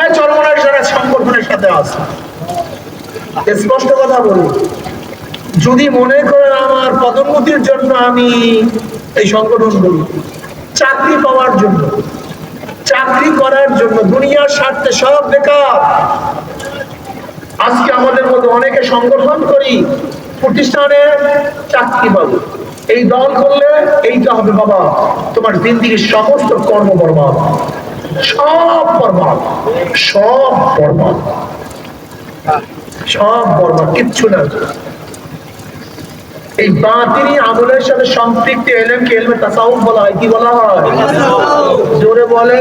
এই চরমনার সংগঠনের সাথে আছে। স্পষ্ট কথা বলি। যদি মনে করেন আমার পদোন্নতির জন্য আমি এই সংগঠন করি, চাকরি পাওয়ার জন্য, চাকরি করার জন্য, দুনিয়ার স্বার্থে সব বেকার। আজকে আমাদের মধ্যে অনেকে সংগঠন করি, প্রতিষ্ঠানে চাকরি পাবো। এই দল করলে এইটা হবে বাবা, তোমার জিন্দিগির সমস্ত কর্ম বরবাদ সব বরবাদ সব বরবাদ সব বরবাদ কিচ্ছু না। এই বাতিনি আমলের সাথে সম্পৃক্ত এলেমকে এলমে তাসাউফ বলা হয়? কি বলা হয়? জোরে বলে।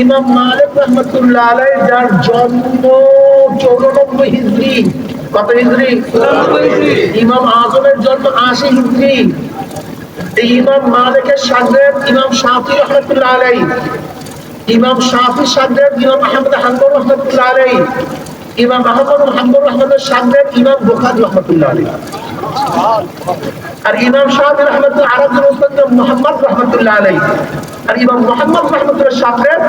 ইমাম মালিক রহমতুল্লাহ আলাই যার জন্ম চৌরানব্বই হিজড়ি কত হিজড়ি ইমাম আজমের জন্ম আশি হিজড়ি এই ইমাম মালিকের সাগরেদ ইমাম শাফি রহমতুল্লাহ আলাই ইমাম শাফি সাগরেদ ইমাম আহমদ হাম্বর রহমতুল্লাহ আলাই ইমাম আহমদ হাম্বর রহমতের সাগরেদ ইমাম বুখারী রহমতুল্লাহ আলাই আর ইমাম শাহি রহমতুল্লাহ আরবুল মুসলিম মোহাম্মদ রহমতুল্লাহ আলাই আর ইমাম মোহাম্মদ রহমতুল্লাহ সাগরেদ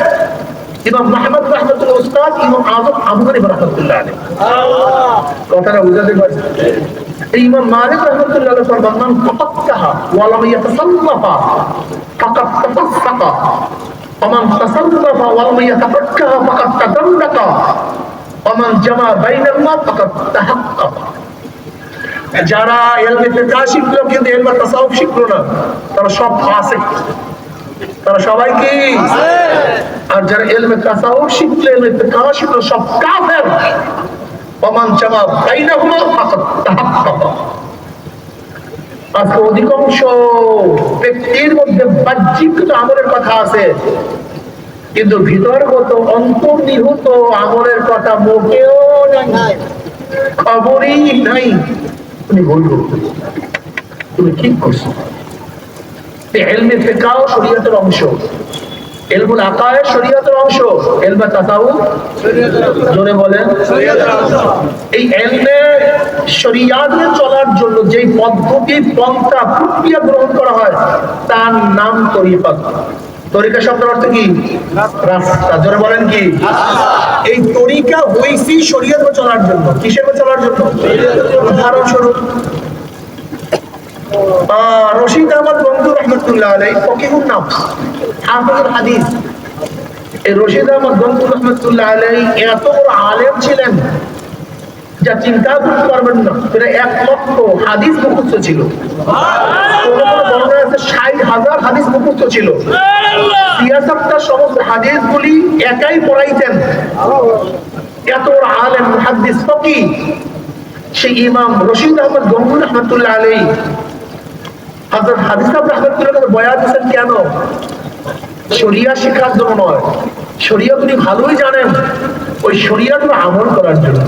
ইমাম মোহাম্মদ রহমতুল্লাহ উস্তাদ ইমাম আজম আবু হানিফা রহমতুল্লাহ আলাই কথাটা বুঝাতে পারছি ইমাম মালিক রহমতুল্লাহ আলাইহি ফরমান মান তাফাক্কাহা ওয়া লাম ইয়াতাসাল্লাফা ফাকাদ তাফাক্কাহা ومن تصرف ولم يتفكه فقد تدلك ومن جمع بينهما فقد تحقق যারা এলমে ফিকা শিখলো কিন্তু এলমে তাসাউফ শিখলো না তারা সব ফাসিক তারা সবাই কি আর যারা এলমে তাসাউফ শিখলো এলমে ফিকা শিখলো সব কাফের আজকে অধিকাংশ ব্যক্তির মধ্যে বাহ্যিক আমলের কথা আছে, কিন্তু ভিতরগত আমলের কথা মোটেও খবরই নাই। তুমি ভুল করছ তুমি ঠিক করছ শরীয়তের অংশ। এলমুল আকায় শরীয়তের অংশ এলমে তাসাউ জোরে বলেন। এই চলার জন্য যে পদ্ধতি পন্থা প্রক্রিয়া গ্রহণ করা হয়, তার নাম তরিকা শব্দের অর্থ কি? রাস্তা। জোরে বলেন কি? এই তরিকা হইছি শরীয়তে চলার জন্য। কিসের চলার জন্য? উদাহরণস্বরূপ রশিদ আহমদ রহমতুল্লাহ আলাই ফকিহুর নাম হাফিজুল হাদিস। রশিদ আহমদ বন্ধু রহমতুল্লাহ আলাই এত বড় আলেম ছিলেন যা চিন্তা করতে পারবেন না। এটা এক লক্ষ হাদিস মুখস্থ ছিল। ষাট হাজার হাদিস মুখস্থ ছিল। সিয়াসতটা সমস্ত হাদিসগুলি একাই পড়াইতেন। এত বড় আলেম হাদিস ফকি সেই ইমাম রশিদ আহমদ গঙ্গুর রহমতুল্লাহ আলাই হাজরত হাদিসা রহমতুল্লাহ বয়ান দিয়েছেন কেন? শরিয়া শেখার জন্য নয়। শরিয়া তিনি ভালোই জানেন, ওই শরিয়াগুলো আমল করার জন্য।